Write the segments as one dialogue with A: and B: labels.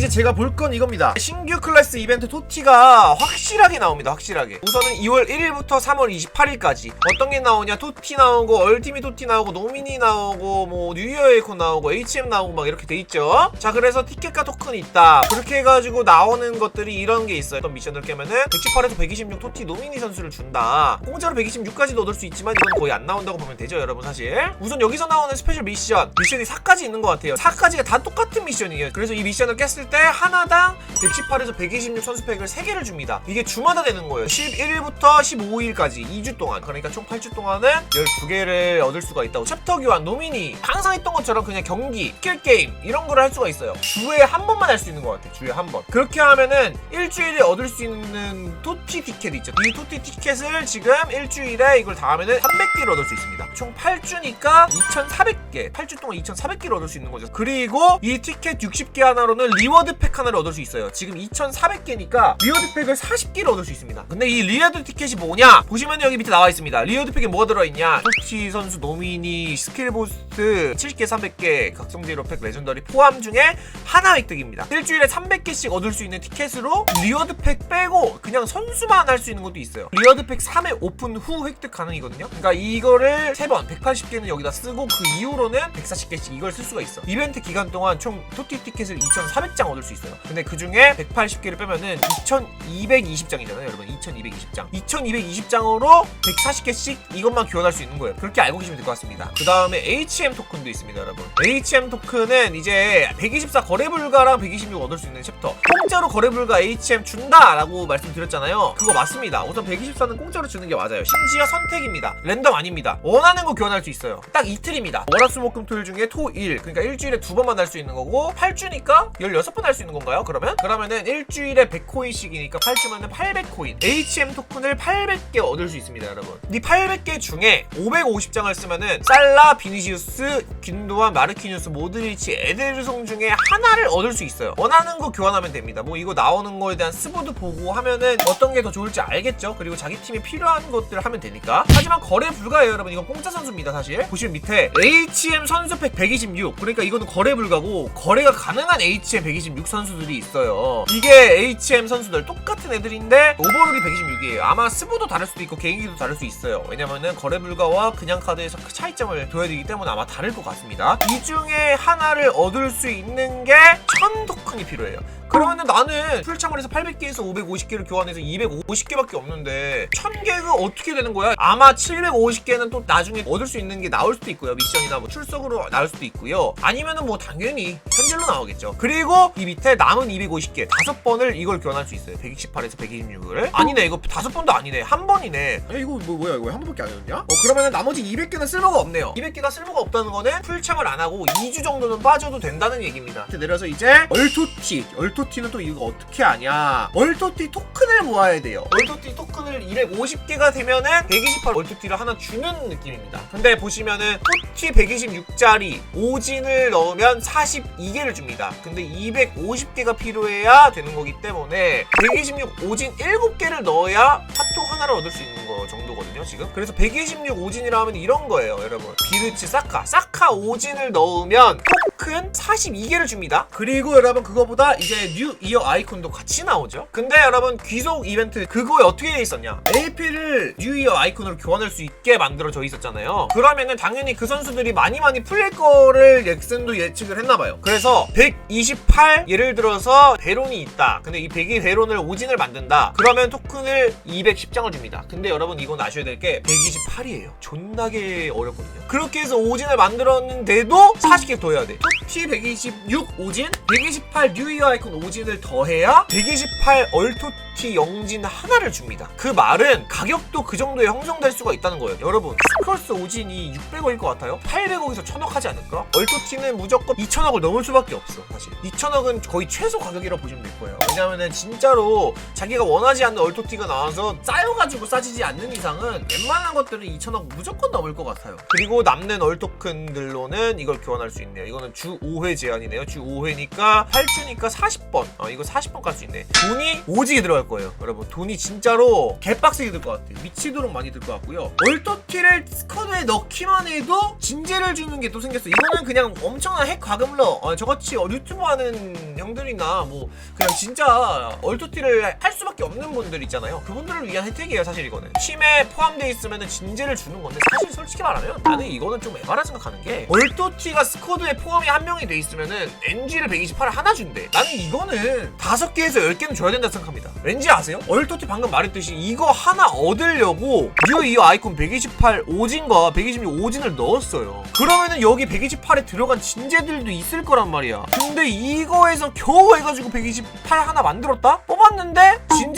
A: 이제 제가 볼 건 이겁니다. 신규 클래스 이벤트 토티가 확실하게 나옵니다. 확실하게. 우선은 2월 1일부터 3월 28일까지 어떤 게 나오냐? 토티 나오고 얼티밋 토티 나오고 노미니 나오고 뭐 뉴이어 에이콘 나오고 HM 나오고 막 이렇게 돼 있죠. 자 그래서 티켓과 토큰이 있다. 그렇게 해가지고 나오는 것들이 이런 게 있어요. 어떤 미션을 깨면은 118에서 126 토티 노미니 선수를 준다. 공짜로 126까지도 얻을 수 있지만 이건 거의 안 나온다고 보면 되죠, 여러분 사실. 우선 여기서 나오는 스페셜 미션 미션이 4가지 있는 것 같아요. 4가지가 다 똑같은 미션이에요. 그래서 이 미션을 깼을 때 하나당 118에서 126 선수팩을 3개를 줍니다. 이게 주마다 되는 거예요. 11일부터 15일까지 2주 동안. 그러니까 총 8주 동안은 12개를 얻을 수가 있다고. 챕터 교환, 노미니, 항상 했던 것처럼 그냥 경기, 스킬 게임 이런 거를 할 수가 있어요. 주에 한 번만 할 수 있는 것 같아요. 주에 한 번. 그렇게 하면은 일주일에 얻을 수 있는 토티 티켓 있죠. 이 토티 티켓을 지금 일주일에 이걸 다 하면은 300개를 얻을 수 있습니다. 총 8주니까 2,400개. 8주 동안 2,400개를 얻을 수 있는 거죠. 그리고 이 티켓 60개 하나로는 리워 드팩 하나를 얻을 수 있어요. 지금 2,400개니까 리워드 팩을 40개를 얻을 수 있습니다. 근데 이 리워드 티켓이 뭐냐? 보시면 여기 밑에 나와 있습니다. 리워드 팩에 뭐가 들어있냐? 토치 선수 노미니 스킬 보스트 70개 300개 각성 제로 팩 레전더리 포함 중에 하나 획득입니다. 일주일에 300개씩 얻을 수 있는 티켓으로 리워드 팩 빼고 그냥 선수만 할 수 있는 것도 있어요. 리워드 팩 3회 오픈 후 획득 가능이거든요. 그러니까 이거를 3번 180개는 여기다 쓰고 그 이후로는 140개씩 이걸 쓸 수가 있어. 이벤트 기간 동안 총 토티 티켓을 2,400장 얻을 수 있어요. 근데 그 중에 180개를 빼면은 2,220장이잖아요, 여러분. 2,220장. 2,220장으로 140개씩 이것만 교환할 수 있는 거예요. 그렇게 알고 계시면 될 것 같습니다. 그 다음에 HM 토큰도 있습니다, 여러분. HM 토큰은 이제 124 거래 불가랑 126 얻을 수 있는 챕터. 공짜로 거래 불가 HM 준다라고 말씀드렸잖아요. 그거 맞습니다. 우선 124는 공짜로 주는 게 맞아요. 심지어 선택입니다. 랜덤 아닙니다. 원하는 거 교환할 수 있어요. 딱 이틀입니다. 월화수목금토일 중에 토일 그러니까 일주일에 두 번만 할수 있는 거고 8주니까 16번 할 수 있는 건가요? 그러면? 그러면은 일주일에 100코인씩이니까 8주면은 800코인 HM 토큰을 800개 얻을 수 있습니다 여러분 이 800개 중에 550장을 쓰면은 살라, 비니시우스, 균도한, 마르키뉴스, 모드리치, 에데르송 중에 하나를 얻을 수 있어요. 원하는 거 교환하면 됩니다. 뭐 이거 나오는 거에 대한 스보드 보고 하면은 어떤 게 더 좋을지 알겠죠? 그리고 자기 팀에 필요한 것들을 하면 되니까. 하지만 거래 불가예요 여러분. 이건 공짜 선수입니다 사실. 보시면 밑에 HM 선수팩 126 그러니까 이거는 거래 불가고 거래가 가능한 HM 126 선수들이 있어요. 이게 HM 선수들 똑같은 애들인데 오버롤이 126이에요. 아마 스보도 다를 수도 있고 개인기도 다를 수 있어요. 왜냐면은 거래 불가와 그냥 카드에서 그 차이점을 둬야 되기 때문에 아마 다를 것 같습니다. 이 중에 하나를 얻을 수 있는 게1000 토큰이 필요해요 그러면은 나는 풀창을 해서 800개에서 550개를 교환해서 250개밖에 없는데 1000개가 어떻게 되는 거야? 아마 750개는 또 나중에 얻을 수 있는 게 나올 수도 있고요. 미션이나 뭐 출석으로 나올 수도 있고요. 아니면은 뭐 당연히 현질로 나오겠죠. 그리고 이 밑에 남은 250개 다섯 번을 이걸 교환할 수 있어요. 128에서 126을. 아니네 이거 다섯 번도 아니네. 한 번이네. 야, 이거 뭐 뭐야 이거 한 번밖에 아니었냐? 어 그러면은 나머지 200개는 쓸모가 없네요. 200개가 쓸모가 없다는 거는 풀창을 안 하고 2주 정도는 빠져도 된다는 얘기입니다. 이렇게 내려서 이제 얼토티. 얼토 티는 또 이거 어떻게 하냐? 얼토티 토큰을 모아야 돼요. 얼토티 토큰을 250개가 되면은 128 얼토티를 하나 주는 느낌입니다. 근데 보시면은 토티 126짜리 오진을 넣으면 42개를 줍니다. 근데 250개가 필요해야 되는 거기 때문에 126 오진 7개를 넣어야 핫톡 하나를 얻을 수 있는 거 정도거든요, 지금. 그래서 126 오진이라 하면 이런 거예요, 여러분. 비르치 사카. 사카 오진을 넣으면 토큰 42개를 줍니다. 그리고 여러분 그거보다 이제 뉴 이어 아이콘도 같이 나오죠. 근데 여러분 귀속 이벤트 그거에 어떻게 돼 있었냐? AP를 뉴 이어 아이콘으로 교환할 수 있게 만들어져 있었잖아요. 그러면은 당연히 그 선수들이 많이 많이 풀릴 거를 렉슨도 예측을 했나봐요. 그래서 128 예를 들어서 베론이 있다. 근데 이 102 베론을 오진을 만든다. 그러면 토큰을 210장을 줍니다. 근데 여러분 이건 아셔야 될 게 128이에요. 존나게 어렵거든요. 그렇게 해서 오진을 만들었는데도 40개 더 해야 돼. 토티 126 오진, 128 뉴이어 아이콘 오진을 더해야 128 얼토 티 영진 하나를 줍니다. 그 말은 가격도 그 정도에 형성될 수가 있다는 거예요. 여러분, 스컬스 오진이 600억일 것 같아요? 800억에서 1000억 하지 않을까? 얼토티는 무조건 2000억을 넘을 수밖에 없어, 사실. 2000억은 거의 최소 가격이라고 보시면 될 거예요. 왜냐면은 진짜로 자기가 원하지 않는 얼토티가 나와서 쌓여가지고 싸지지 않는 이상은 웬만한 것들은 2천억 무조건 넘을 것 같아요. 그리고 남는 얼토큰들로는 이걸 교환할 수 있네요. 이거는 주 5회 제한이네요. 주 5회니까 8주니까 40번. 어, 이거 40번 갈 수 있네. 돈이 오지게 들어갈 거예요. 여러분 돈이 진짜로 개빡세게 들 것 같아요. 미치도록 많이 들 것 같고요. 얼토티를 스쿼드에 넣기만 해도 진제를 주는 게 또 생겼어. 이거는 그냥 엄청난 핵 과금러. 어, 저같이 어, 유튜브 하는 형들이나 뭐 그냥 진짜 얼토티를 할 수밖에 없는 분들 있잖아요. 그분들을 위한 혜택이에요, 사실 이거는. 팀에 포함되어 있으면 진제를 주는 건데 사실 솔직히 말하면 나는 이거는 좀 에바라 생각하는 게 얼토티가 스쿼드에 포함이 한 명이 돼 있으면은 NG를 128을 하나 준대. 나는 이거는 다섯 개에서 열 개는 줘야 된다 생각합니다. 아세요? 얼토티 방금 말했듯이 이거 하나 얻으려고 뉴 이어 아이콘 128 오진과 126 오진을 넣었어요. 그러면은 여기 128에 들어간 진제들도 있을 거란 말이야. 근데 이거에서 겨우 해가지고 128 하나 만들었다? 뽑았는데 진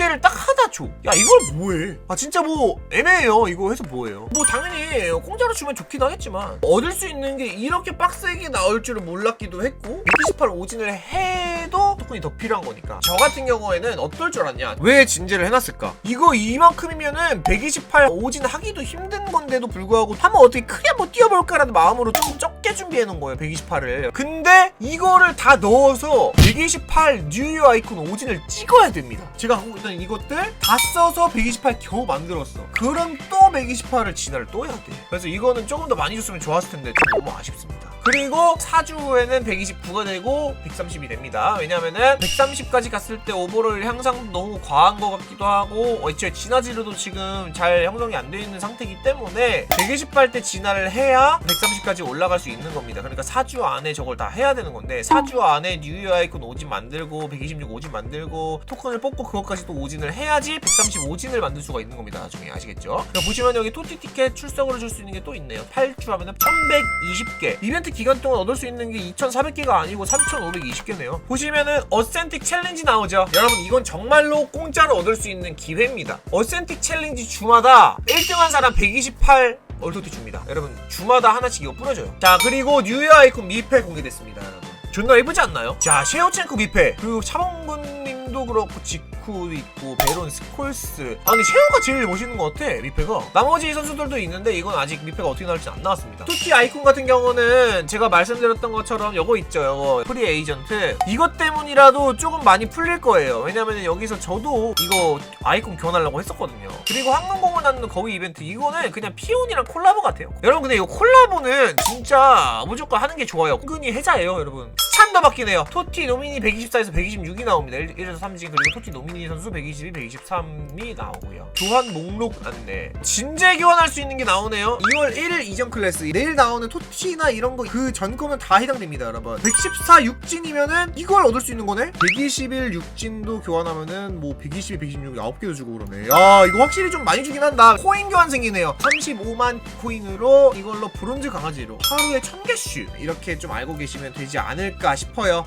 A: 제를 딱 하나 줘. 야 이걸 뭐해? 아 진짜 뭐 애매해요. 이거 해서 뭐해요? 뭐 당연히 공짜로 주면 좋긴 하겠지만 얻을 수 있는 게 이렇게 빡세게 나올 줄은 몰랐기도 했고 128 오진을 해도 토큰이 더 필요한 거니까 저 같은 경우에는 어떨 줄 알았냐? 왜 진제를 해놨을까? 이거 이만큼이면은 128 오진 하기도 힘든 건데도 불구하고 한번 어떻게 크게 한번 뛰어볼까라는 마음으로 좀 적게 준비해 놓은 거예요 128을 근데 이거를 다 넣어서 128 뉴 아이콘 오진을 찍어야 됩니다 제가 하고 있던 이것들 다 써서 128 겨우 만들었어. 그럼 또 128을 진화를 또 해야 돼. 그래서 이거는 조금 더 많이 줬으면 좋았을 텐데 좀 너무 아쉽습니다 그리고 4주에는 129가 되고 130이 됩니다. 왜냐면은 130까지 갔을 때 오버롤 향상 너무 과한 것 같기도 하고 어, 애초에 진화지로도 지금 잘 형성이 안 되어 있는 상태이기 때문에 128 때 진화를 해야 130까지 올라갈 수 있는 겁니다. 그러니까 4주 안에 저걸 다 해야 되는 건데 4주 안에 뉴이어 아이콘 오진 만들고 126 오진 만들고 토큰을 뽑고 그것까지 또 오진을 해야지 130 오진을 만들 수가 있는 겁니다. 나중에 아시겠죠? 그러니까 보시면 여기 토티 티켓 출석으로 줄 수 있는 게 또 있네요. 8주 하면은 1120개. 이벤트 기간 동안 얻을 수 있는 게 2,400개가 아니고 3,520개네요. 보시면은 어센틱 챌린지 나오죠. 여러분 이건 정말로 공짜로 얻을 수 있는 기회입니다. 어센틱 챌린지 주마다 1등한 사람 128 얼토티 줍니다. 여러분 주마다 하나씩 이거 뿌려줘요. 자 그리고 뉴이어 아이콘 미패 공개됐습니다, 여러분. 존나 예쁘지 않나요? 자 셰오첸코 미패 그리고 차범근님도 그렇고 지쿠 있고 베론 스콜스. 아 근데 셰오가 제일 멋있는 것 같아 미패가. 나머지 선수들도 있는데 이건 아직 미패가 어떻게 나올지 안 나왔습니다. 투티 아이콘 같은 경우는 제가 말씀드렸던 것처럼 요거 있죠 요거. 프리 에이전트. 이것 때문이라도 조금 많이 풀릴 거예요. 왜냐면 여기서 저도 이거 아이콘 교환하려고 했었거든요. 그리고 항공공을 낳는 거위 이벤트 이거는 그냥 피온이랑 콜라보 같아요. 여러분 근데 이거 콜라보는 진짜 무조건 하는 게 좋아요. 은근히 해자예요 여러분. 스찬도 바뀌네요. 토티 노미니 124에서 126이 나옵니다. 1, 1에서 3진 그리고 토티 노미니 선수 122, 123이 나오고요. 교환 목록 안내 진제 교환할 수 있는 게 나오네요. 2월 1일 이전 클래스. 내일 나오는 토티나 이런 거 그 전 거면 다 해당됩니다 여러분. 114 6진이면은 이걸 얻을 수 있는 거네? 121 6진도 교환하면은 뭐 122, 126 9개도 주고 그러네. 야 이거 확실히 좀 많이 주긴 한다. 코인 교환 생기네요. 35만 코인으로 이걸로 브론즈 강아지로 하루에 1000개씩 이렇게 좀 알고 계시면 되지 않을까 싶어요